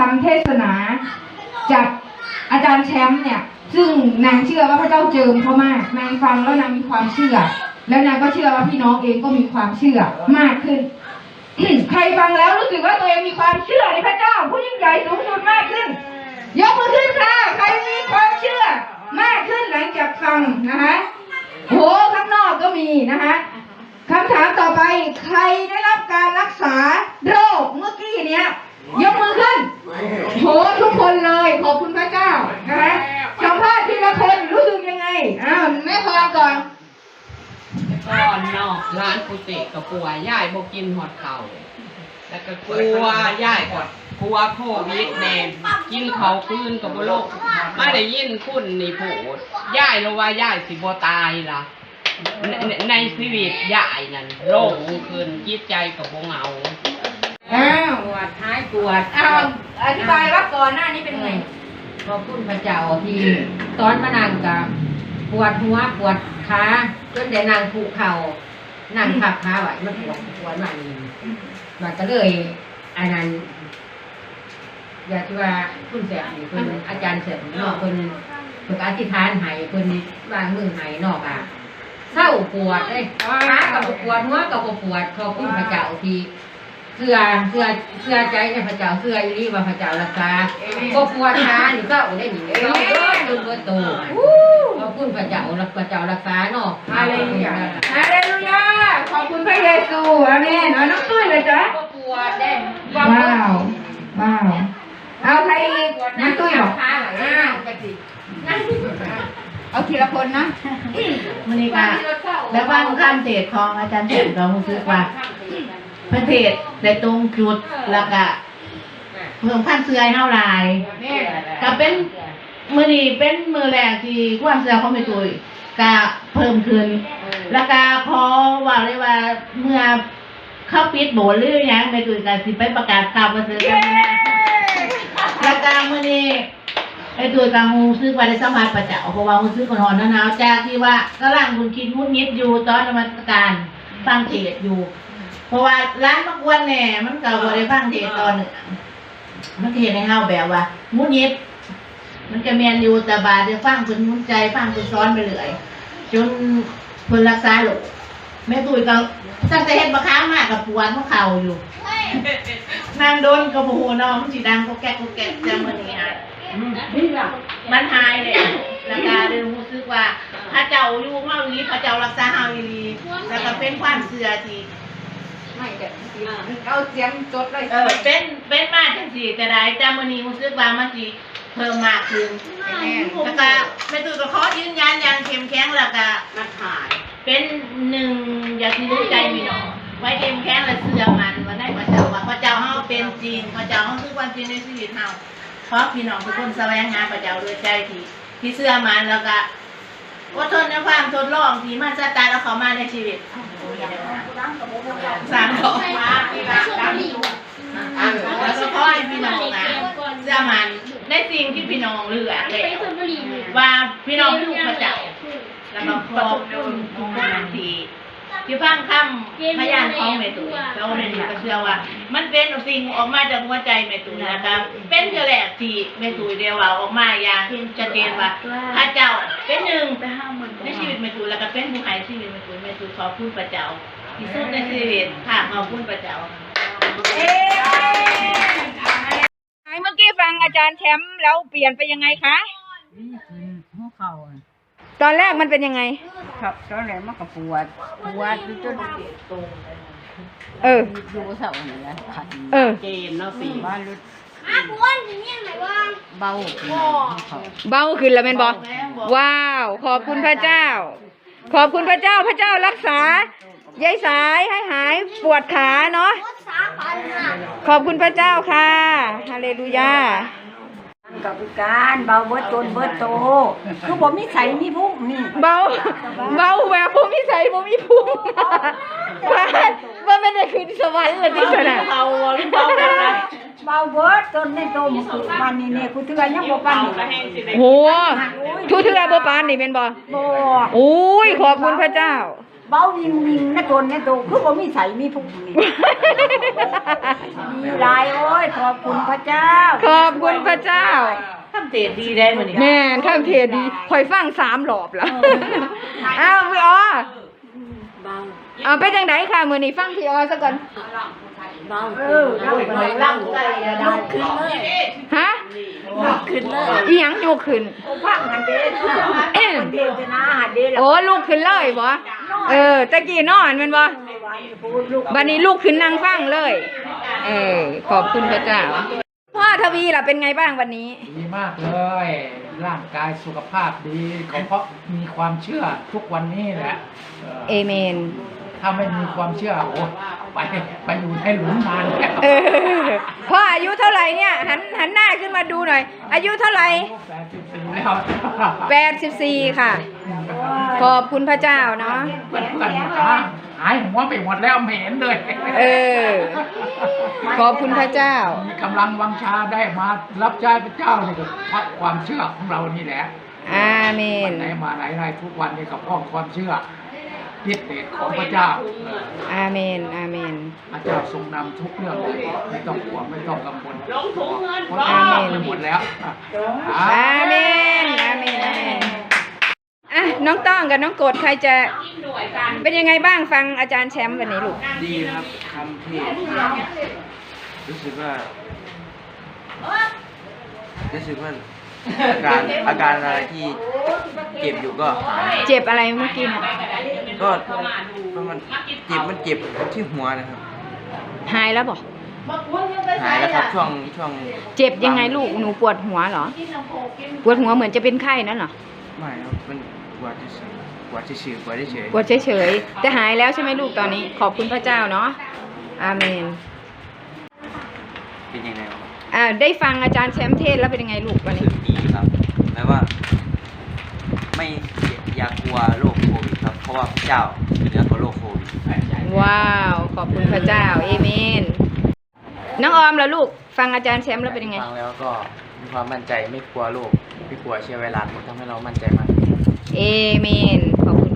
ฟังเทศนาจากอาจารย์แชมป์เนี่ย ซึ่งนางเชื่อว่าพระเจ้าเจิมเขามาก นางฟังแล้วนางมีความเชื่อ แล้วนางก็เชื่อว่าพี่น้องเองก็มีความเชื่อมากขึ้น ใครฟังแล้วรู้สึกว่าตัวเองมีความเชื่อในพระเจ้า ผู้ยิ่งใหญ่สูงสุดมากขึ้น ยกมือขึ้นค่ะ ใครมีความเชื่อ มากขึ้นหลังจากฟังนะคะโหข้างนอกก็มีนะคะคำถามต่อไป ใครได้รับการรักษาโรคเมื่อกี้เนี้ยยกมือขึ้น โหทุกคนเลยขอบคุณพระเจ้านะคะสัมภาษณ์ทีละคนรู้สึกยังไงอ้าวแม่พรก่อน ก่อนเนาะร้าน กุฏิกับกลัวย่ายบ่กินหอดเข่าแล้วก็กลัวย่ายกดกลัวโควิดแน่กินเขาวปืนกับบ่โลกมาได้ยินคุณนี่พูดย่ายรู้ว่าย่ายสิบ่ตายล่ะในในในชีวิตย่ายนั่นโรคขึ้นจิตใจกับบ่เหงาอ้าวปวดท้ายปวดอ้าวอธิบายว่าก่อนหน้านี้เป็นไงขอบคุณพระเจ้าที่ตอนมานั่งกับปวดหัวปวดขาจนได้นั่งผูกเข่า นั่งทับขาไว้มันปวดปวดมากนี่มันก็เลยอันนั้นอยากที่ว่าคุณแสบนี่เพิ่นอาจารย์แสบนี่เนาะเพิ่นเพิ่นก็อธิษฐานห้เพิ่นวางมือห้เนอกอะเศร้าปวดเลยขากับปวดหัวกับปวดขอบคุณพระเจ้าทีเสื้อเสื้อเสื้อใจในพระเจ้าเสื้ออีหลีว่าพระเจ้ารักษาบ่ปวดขานี่เศร้าได้นี่เนาะจนเบิดโตขอบคุณพระเจ้ารักพระเจ้ารักษาเนาะฮาเลลูยาฮาเลลูย ระเยซูอาเมนเอาน้องตุ้ยเลยจ้ะบ่ปวดเด้ว้าว ว้าว เอาใครอีกน้องตุ้ยบอกขาไหลอ้าวจังสิเอาทีละคนนะมันนี่ค่ะแล้วฟังคำเทศน์ของอาจารย์เทศน์เราคือว่าพระเทศน์ได้ตรงจุดแล้วก็เพิ่มขั้นเสื่อยเท่าไรก็เป็นมือนี้เป็นมือแรกที่ความเสื่อของแม่ตุย ก็เพิ่มขึ้น แล้วก็ขอว่าเลยว่าเมื่อเข้าปิดโบสถ์หรือหยังแม่ตุยก็สิไปประกาศข่าวประเสริฐกันนะแล้วก็มื้อนี้ไอ้ตัวกางฮูซื้อว่าได้สัมผัสประเจ้าเพราะว่าฮูซื้อคนหอนหนาวๆจากที่ว่ากำลังคุณคิดมุดยิดอยู่ตอนนมัสการฟังเทศน์อยู่ เพราะว่าร้านมะกวนแหน่มันก็บ่ได้ฟังเทศน์ตอนหนึ่งมันเทศน์ให้เฮาแบบว่ามุดยิด มันก็แม่นอยู่แต่บาดเดี๋ยวฟังเพิ่นมุนใจฟังเพิ่นสอนไปเรื่อยจนเพิ่นรักษาโรคแม่ตุ้ยก็ตั้งแต่เฮ็ดบักค้ามากกับปวดหัวเข่าอยู่นางโดนกระโูเนาะมันสิดังก็แก๊กก็แก๊กจังมื้อนี้ฮะมันหายเลยแล้วก็เลยรู้สึกว่าพระเจ้าอยู่มาอีหลีพระเจ้ารักษาเฮาอีหลีแล้วก็เป็นความเชื่อที่ไม่แต่เอาเสียงจดเลยเออเป็นเป็นมาจังสี่ก็ได้แต่มื้อนี้รู้สึกว่ามันสิ เพิ่มมากขึ้นแล้วก็แม่ตุ้ยก็ขอยืนยันอย่างเข้มแข็งแล้วก็มันหาย เป็นหนึ่งอย่าที่รู้ใจมีหนอไว้เข้มแข็งและเชื่อมันว่าได้พระเจ้าว่าพระเจ้าเฮาเป็นจริงพระเจ้าเฮาคือความจริงในชีวิตเฮาเพราะพี่น้องทุกคนแสวงหาพระเจ้าด้วยใจที่ที่เชื่อมันแล้วก็อดทนในความทดลองที่มันสตาร์ทแล้วเขามาในชีวิตสามดอกมาแล้วก็ขอให้พี่น้องนะเชื่อมันใน สิ่งที่พี่น้องเลือกเลยว่าพี่น้องลูกพระเจ้าแล้วก็ขอบคุณทุกคนที่ที่ฟังคำพยานของแม่ตุ้ยแล้วแม่ตุ้ยก็เชื่อว่า มันเป็นสิ่งออกมาจากหัวใจแม่ตุ้ยนะครับ เป็นเท่าแรกที่แม่ตุ้ยเดียวว่าออกมาอย่างชัดเจนว่าพระเจ้าเป็นหนึ่งในชีวิตแม่ตุ้ยแล้วก็เป็นผู้ให้ชีวิตแม่ตุ้ยแม่ตุ้ยขอบคุณพระเจ้าที่สุดในชีวิตค่ะขอบคุณพระเจ้าเอ๊ะเมื่อกี้ ฟังอาจารย์แชมป์แล้วเปลี่ยนไปยังไงคะหัวเข่าตอนแรกมันเป็นยังไง ครับตอนแรกมันก็ปวดปวดจนเออ อยู่เสานี่แหละขัดเออ เกณฑ์เนาะปีบ้านรุดเบาขึ้นหัวเข่า เบาขึ้นแล้วแม่นบอว้าว ขอบคุณพระเจ้า ขอบคุณพระเจ้าพระเจ้ารักษายายสายให้หายปวดขาเนาะขอบคุณพระเจ้าค่ะฮาเลลูยากับการเบาเบิดตนเบิดโตคือผมมีใส่มีพุ่งนี่เบาเบาแบบผมมีใส่ผมมีพุงว่าว่าไม่ได้ขึ้นสวรรค์เลยที่สนามเขาหรือเปล่าอะไรเบาเบิดตนในโตมันคือวันนี้เนี่ยคุณเทือยังบ่ปันเขานี่ก็แห้งสิได้โหทุเทือบ่ปานนี่เป็นบ่บ่โอ้ยขอบคุณพระเจ้า เบาวิงวิงนะตนนะโตคือบ่มีใสมีพุงนี่ดีหลายโอ้ยขอบคุณพระเจ้า ขอบคุณพระเจ้าทำเทศดีได้มื้อนี้แม่นข้ามเทศดีคอยฟังสามรอบแล้วอ้าวพี่อ๋อเอาไปจังไดค่ะมื้อนี้ฟังพี่อ๋อซะก่อน เออลูกเลยร่างใจอะได้ขึ้นเลยฮะขึ้นเลยอีหยังยกขึ้นโอ้พังหันเด้หันเด้ชนะหันเด้แล้วโอ้ลูกขึ้นเลยบ่เออตะกี้นอนแมันบ่ลูกบัดนี้ลูกขึ้นนั่งฟังเลย เออขอบคุณพระเจ้าพ่อทวีล่ะเป็นไงบ้างวันนี้ ดีมากเลย ร่างกายสุขภาพดีก็เพราะมีความเชื่อทุกวันนี้แหละเออเอเมน ถ้าไม่มีความเชื่อโอ้ไปไปอยู่ในหลุมนานแล้วเออพ่ออายุเท่าไหร่เนี่ยหันหันหน้าขึ้นมาดูหน่อย อายุเท่าไหร่แปดสิบสี่แล้วแปดสิบสี่ค่ะขอบคุณพระเจ้าเนาะเพื่อนๆหาหายหัวไปหมดแล้วไม่เห็นเลย เออ ขอบคุณพระเจ้า มีกำลังวังชาได้มารับใช้พระเจ้านี่ก็เพราะความเชื่อของเรานี่แหละอาเมวันนไหนมาไหนไรทุกวันนี่ก็เพราะความเชื่อ ทิศเดชของพระเจ้า อาเมน อาเมน พระเจ้าทรงนำทุกเรื่องเลยไม่ต้องกลัวไม่ต้องกังวลลงถุงเงินเพราะทำไปหมดแล้ว อาเมน อาเมน อาเมนอะน้องต้องกับน้องโกดใครจะกินด้วยกันเป็นยังไงบ้างฟังอาจารย์แชมป์วันนี้ลูก ดีครับทำเทศรู้สึกว่ารู้สึกว่าอาการอาการอะไรที่เจ็บอยู่ก็หายเจ็บอะไรเมื่อกี้น่ะ ก็มันเจ็บมันเจ็บที่หัวนะครับหายแล้วบอกหายแล้วครับช่วงช่วงเจ็บยังไงลูกหนูปวดหัวเหรอ ปวดหัวเหมือนจะเป็นไข้นั่นเหรอไม่ครับมันปวดเฉยๆปวดเฉยๆปวดเฉยปวดเฉยๆแต่หายแล้วใช่ไหมลูกตอนนี้ ขอบคุณพระเจ้าเนาะอาเมนๆเป็นยังไงวะอ่าได้ฟังอาจารย์แชมป์เทศน์แล้วเป็นยังไงลูกวันรู้นี้สึกดีครับแม้ว่า ไม่ อยากกลัวโรคโควิดครับ เพราะว่าพระเจ้าเหนือกว่าโรคโควิดว้าว ขอบคุณพระเจ้าเอเมน น้องออมแล้วลูก ฟังอาจารย์แชมป์แล้วเป็นยังไง ฟังแล้วก็มีความมั่นใจไม่กลัวโรคไม่กลัวเชื้อไวรัสมันทำให้เรามั่นใจมากเอเมน ขอบคุณ